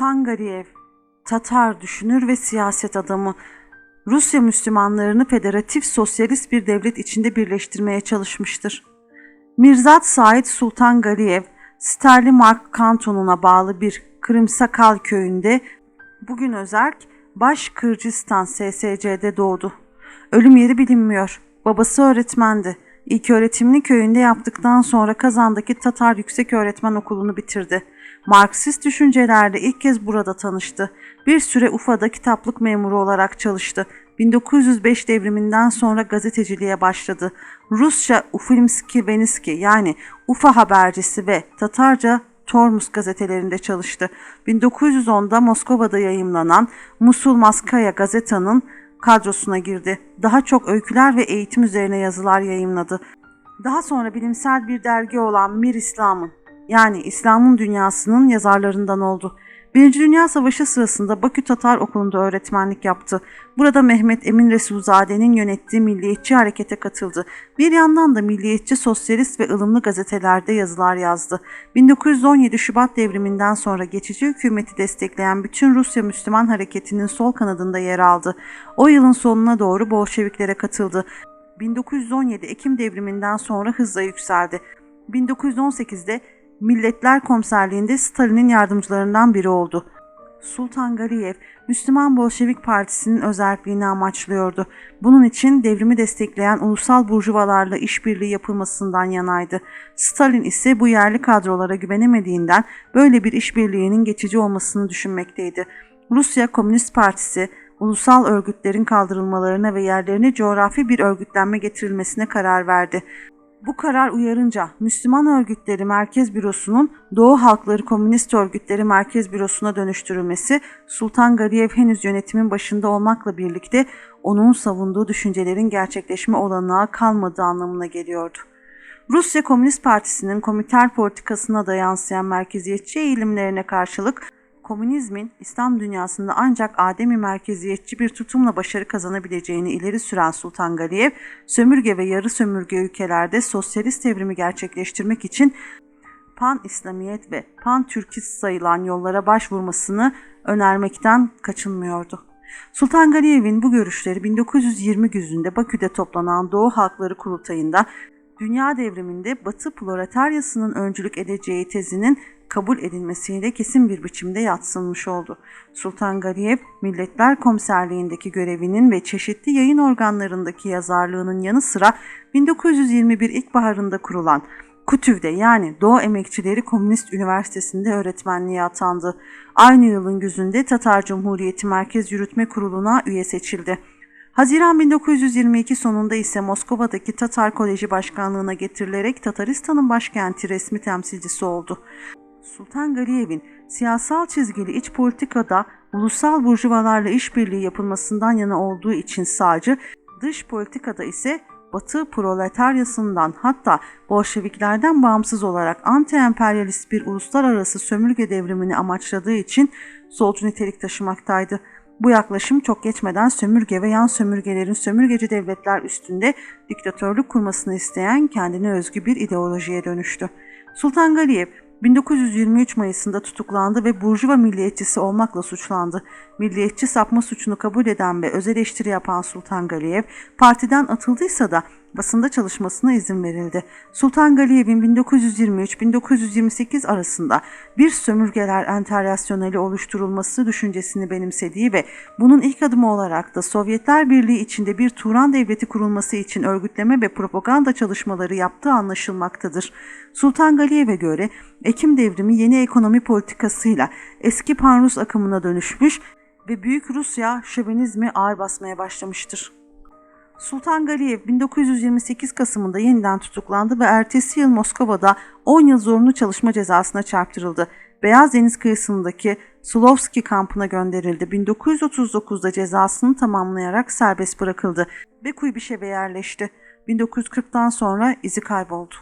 Sultan Gariyev, Tatar düşünür ve siyaset adamı. Rusya Müslümanlarını federatif sosyalist bir devlet içinde birleştirmeye çalışmıştır. Mirzat Said Sultan Gariyev, Sterlimark kantonuna bağlı bir Kırımsakal köyünde bugün özerk Baş Kırgızistan SSC'de doğdu. Ölüm yeri bilinmiyor. Babası öğretmendi. İlk öğretimini köyünde yaptıktan sonra Kazan'daki Tatar Yüksek Öğretmen Okulu'nu bitirdi. Marksist düşüncelerle ilk kez burada tanıştı. Bir süre Ufa'da kitaplık memuru olarak çalıştı. 1905 devriminden sonra gazeteciliğe başladı. Rusça Ufilmski Veniski yani Ufa habercisi ve Tatarca Tormus gazetelerinde çalıştı. 1910'da Moskova'da yayımlanan Musulmaskaya gazetanın kadrosuna girdi. Daha çok öyküler ve eğitim üzerine yazılar yayımladı. Daha sonra bilimsel bir dergi olan Mir İslam'ın yani İslam'ın dünyasının yazarlarından oldu. Birinci Dünya Savaşı sırasında Bakü Tatar Okulu'nda öğretmenlik yaptı. Burada Mehmet Emin Resulzade'nin yönettiği milliyetçi harekete katıldı. Bir yandan da milliyetçi, sosyalist ve ılımlı gazetelerde yazılar yazdı. 1917 Şubat devriminden sonra geçici hükümeti destekleyen bütün Rusya Müslüman hareketinin sol kanadında yer aldı. O yılın sonuna doğru Bolşeviklere katıldı. 1917 Ekim devriminden sonra hızla yükseldi. 1918'de Milletler Komiserliğinde Stalin'in yardımcılarından biri oldu. Sultan Gariyev, Müslüman Bolşevik Partisi'nin özelliğini amaçlıyordu. Bunun için devrimi destekleyen ulusal burjuvalarla işbirliği yapılmasından yanaydı. Stalin ise bu yerli kadrolara güvenemediğinden böyle bir işbirliğinin geçici olmasını düşünmekteydi. Rusya Komünist Partisi, ulusal örgütlerin kaldırılmalarına ve yerlerine coğrafi bir örgütlenme getirilmesine karar verdi. Bu karar uyarınca Müslüman Örgütleri Merkez Bürosu'nun Doğu Halkları Komünist Örgütleri Merkez Bürosu'na dönüştürülmesi Sultan Gariyev henüz yönetimin başında olmakla birlikte onun savunduğu düşüncelerin gerçekleşme olanağı kalmadığı anlamına geliyordu. Rusya Komünist Partisi'nin komiter politikasına da yansıyan merkeziyetçi eğilimlerine karşılık komünizmin İslam dünyasında ancak ademi merkeziyetçi bir tutumla başarı kazanabileceğini ileri süren Sultan Galiyev, sömürge ve yarı sömürge ülkelerde sosyalist devrimi gerçekleştirmek için pan-İslamiyet ve pan-Türkist sayılan yollara başvurmasını önermekten kaçınmıyordu. Sultan Galiyev'in bu görüşleri 1920 güzünde Bakü'de toplanan Doğu Halkları Kurultayı'nda dünya devriminde Batı proletaryasının öncülük edeceği tezinin kabul edilmesiyle kesin bir biçimde yatsınmış oldu. Sultan Galiyev, Milletler Komiserliğindeki görevinin ve çeşitli yayın organlarındaki yazarlığının yanı sıra 1921 ilkbaharında kurulan KUTÜV'de yani Doğu Emekçileri Komünist Üniversitesi'nde öğretmenliğe atandı. Aynı yılın güzünde Tatar Cumhuriyeti Merkez Yürütme Kurulu'na üye seçildi. Haziran 1922 sonunda ise Moskova'daki Tatar Koleji Başkanlığına getirilerek Tataristan'ın başkenti resmi temsilcisi oldu. Sultan Galiyev'in siyasal çizgili iç politikada ulusal burjuvalarla işbirliği yapılmasından yana olduğu için sağcı, dış politikada ise Batı proletaryasından hatta Bolşeviklerden bağımsız olarak anti-emperyalist bir uluslararası sömürge devrimini amaçladığı için solcu nitelik taşımaktaydı. Bu yaklaşım çok geçmeden sömürge ve yan sömürgelerin sömürgeci devletler üstünde diktatörlük kurmasını isteyen kendine özgü bir ideolojiye dönüştü. Sultan Galiyev 1923 Mayıs'ında tutuklandı ve Burjuva milliyetçisi olmakla suçlandı. Milliyetçi sapma suçunu kabul eden ve öz eleştiri yapan Sultan Galiyev partiden atıldıysa da basında çalışmasına izin verildi. Sultan Galiyev'in 1923-1928 arasında bir sömürgeler enternasyoneli oluşturulması düşüncesini benimsediği ve bunun ilk adımı olarak da Sovyetler Birliği içinde bir Turan devleti kurulması için örgütleme ve propaganda çalışmaları yaptığı anlaşılmaktadır. Sultan Galiyev'e göre Ekim devrimi yeni ekonomi politikasıyla eski Pan-Rus akımına dönüşmüş ve Büyük Rusya şövenizmi ağır basmaya başlamıştır. Sultan Galiyev 1928 Kasım'ında yeniden tutuklandı ve ertesi yıl Moskova'da 10 yıl zorunlu çalışma cezasına çarptırıldı. Beyaz Deniz kıyısındaki Sulovski kampına gönderildi. 1939'da cezasını tamamlayarak serbest bırakıldı ve Kuybişev'e yerleşti. 1940'tan sonra izi kayboldu.